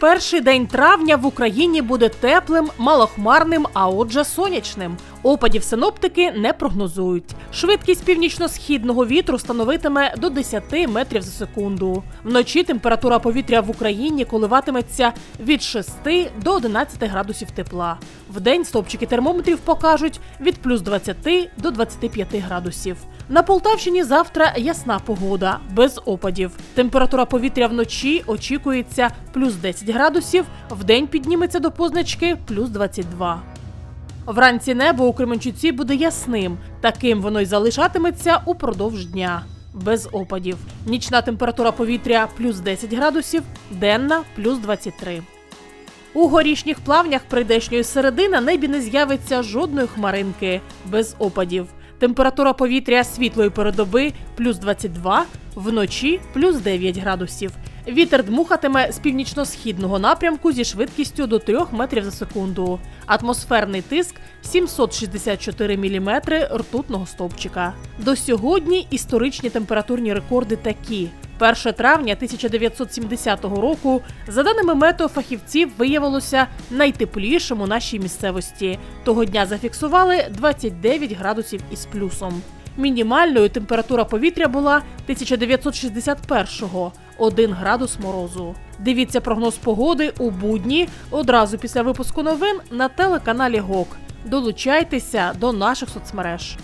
Перший день травня в Україні буде теплим, малохмарним, а отже сонячним. Опадів синоптики не прогнозують. Швидкість північно-східного вітру становитиме до 10 метрів за секунду. Вночі температура повітря в Україні коливатиметься від 6 до 11 градусів тепла. Вдень стопчики термометрів покажуть від плюс 20 до 25 градусів. На Полтавщині завтра ясна погода, без опадів. Температура повітря вночі очікується плюс 10 градусів, вдень підніметься до позначки плюс 22. Вранці небо у Кременчуці буде ясним. Таким воно й залишатиметься упродовж дня. Без опадів. Нічна температура повітря плюс 10 градусів, денна плюс 23. У горішніх плавнях прийдешньої середи на небі не з'явиться жодної хмаринки без опадів. Температура повітря світлої передоби плюс 22, вночі плюс 9 градусів. Вітер дмухатиме з північно-східного напрямку зі швидкістю до 3 метрів за секунду. Атмосферний тиск 764 міліметри ртутного стовпчика. До сьогодні історичні температурні рекорди такі. 1 травня 1970 року, за даними метеофахівців, виявилося найтеплішим у нашій місцевості. Того дня зафіксували 29 градусів із плюсом. Мінімальною температура повітря була 1961-го – 1 градус морозу. Дивіться прогноз погоди у будні одразу після випуску новин на телеканалі ГОК. Долучайтеся до наших соцмереж.